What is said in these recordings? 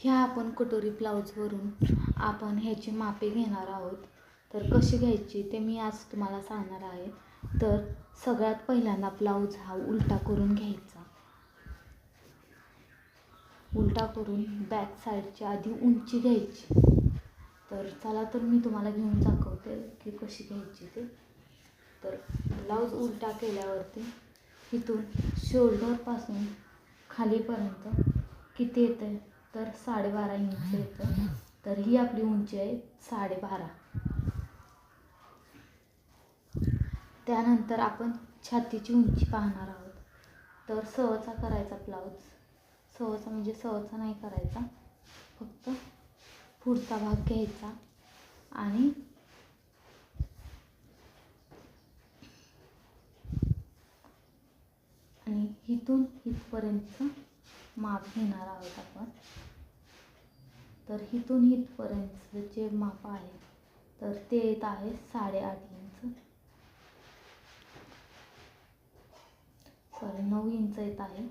ह्या आपण कटोरी ब्लाऊजवरून आपण ह्याची मापे घेणार आहोत. तर कशी घ्यायची ते मी आज तुम्हाला सांगणार आहे. तर सगळ्यात पहिल्यांदा ब्लाऊज हा उलटा करून घ्यायचा. उलटा करून बॅक साईडची आधी उंची घ्यायची. तर चला तर मी तुम्हाला घेऊन दाखवते की कशी घ्यायची ते. तर ब्लाऊज उलटा केल्यावरती इथून शोल्डरपासून खालीपर्यंत किती येतं तर साडेबारा इंच येतं. तर ही आपली उंची आहे साडेबारा. त्यानंतर आपण छातीची उंची पाहणार आहोत. तर सहचा करायचा ब्लाऊज सहचा म्हणजे सहचा नाही करायचा. फक्त पुढचा भाग घ्यायचा आणि आणि इथून इथपर्यंत माप घेणार आहोत आपण. तर इथून इथपर्यंत जे माप आहे तर ते येत आहे साडेआठ इंच. सॉरी नऊ इंच येत आहे.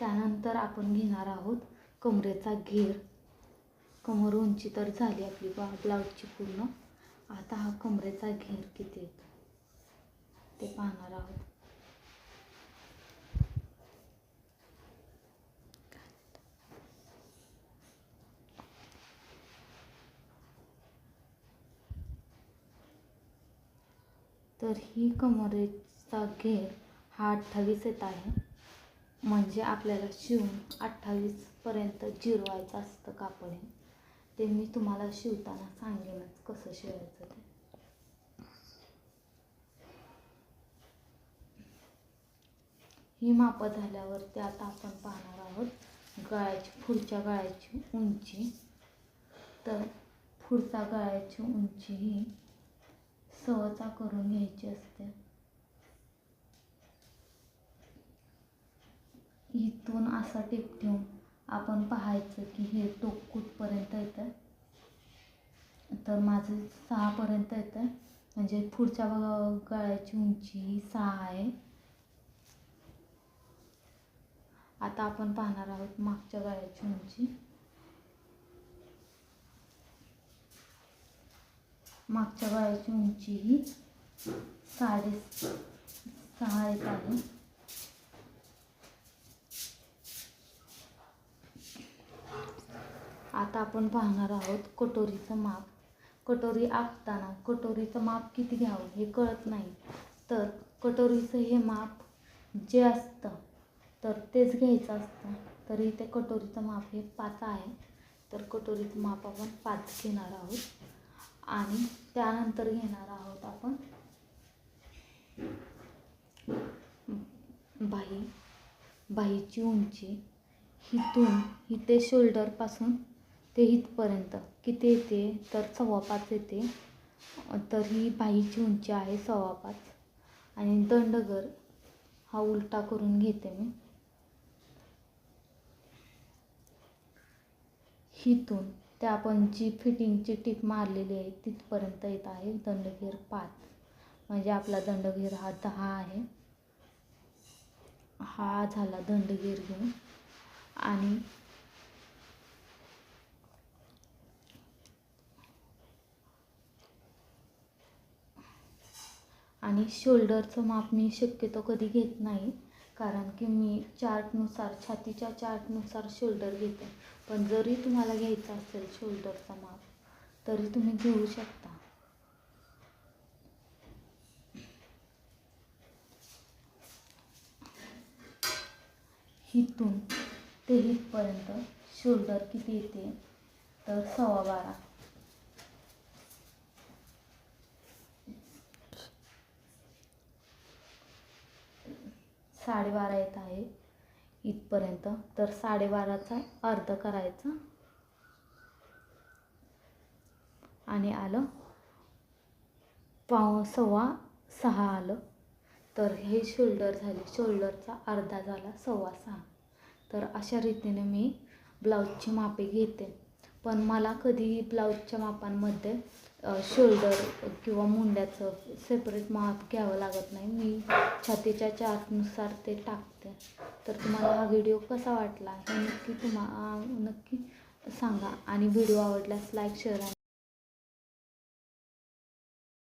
त्यानंतर आपण घेणार आहोत कमरेचा घेर. कमर उंची तर झाली आपली बा ब्लाऊजची पूर्ण. आता हा कमरेचा घेर किती येतो? ते पाहणार आहोत. तर ही कमरेचा घेर हा अठ्ठावीस येत आहे. म्हणजे आपल्याला शिवून अठ्ठावीसपर्यंत जिरवायचं असतं कापड. हे ते मी तुम्हाला शिवताना सांगेनच कसं शिवायचं ते. ही मापं झाल्यावर आता आपण पाहणार आहोत गळ्याची पुढच्या गळ्याची उंची. तर पुढचा गळ्याची उंची ही सहसा करून घ्यायची असते. इथून असा टिप ठेवून आपण पाहायचं की हे टोक कुठपर्यंत येतं तर माझं सहापर्यंत येतं म्हणजे पुढच्या गळ्याची उंची ही सहा आहे. आता आपण पाहणार आहोत मागच्या गळ्याची उंची मागच्या गळ्याची उंची ही साडे सहा येत आहे आता आपण पाहणार आहोत कटोरीचं माप. कटोरी आखताना कटोरीचं माप किती घ्यावं हे कळत नाही. तर कटोरीचं हे माप जे असतं तर तेच घ्यायचं असतं. तरी ते कटोरीचं माप हे पाच आहे. तर कटोरीचं माप आपण पाच घेणार आहोत. आणि त्यानंतर घेणार आहोत आपण बाही बाहीची उंची. इथून इथे शोल्डरपासून ते इथपर्यंत किती येते? तर सव्वा पाच येते. तर ही बाहीची उंची आहे सव्वा पाच. आणि दंडगर हा उलटा करून घेते मी. इथून त्या आपण जी फिटिंगची टीप मारलेली आहे तिथपर्यंत येत आहे दंडघेर पाच. म्हणजे आपला दंडघेर हा दहा आहे. हा झाला दंडघेर घेऊन. आणि आणि शोल्डरचं माप मी शक्यतो कधी घेत नाही. कारण की मी चार्टनुसार छातीच्या चार्टनुसार शोल्डर घेते. पण जरी तुम्हाला घ्यायचं असेल शोल्डरचा माप तरी तुम्ही घेऊ शकता. इथून ते इथपर्यंत शोल्डर किती येते? तर सव्वा बारा. साडेबारा येत आहे इथपर्यंत. तर साडेबाराचा अर्ध करायचा. आणि आलं. पाव सव्वा सहा आलं. तर हे शोल्डर झाले. शोल्डरचा अर्धा झाला सव्वा सहा. तर अशा रीतीने मी ब्लाऊजची मापे घेते. पण मला कधीही ब्लाऊजच्या मापांमध्ये शोल्डर किंवा मुंड्याचं सेपरेट माप घ्यावं लागत नाही. मी छातीच्या चार्टनुसार ते टाकते. तर तुम्हाला हा व्हिडिओ कसा वाटला हे नक्की तुम्हा नक्की सांगा. आणि व्हिडिओ आवडल्यास लाईक शेअर आणि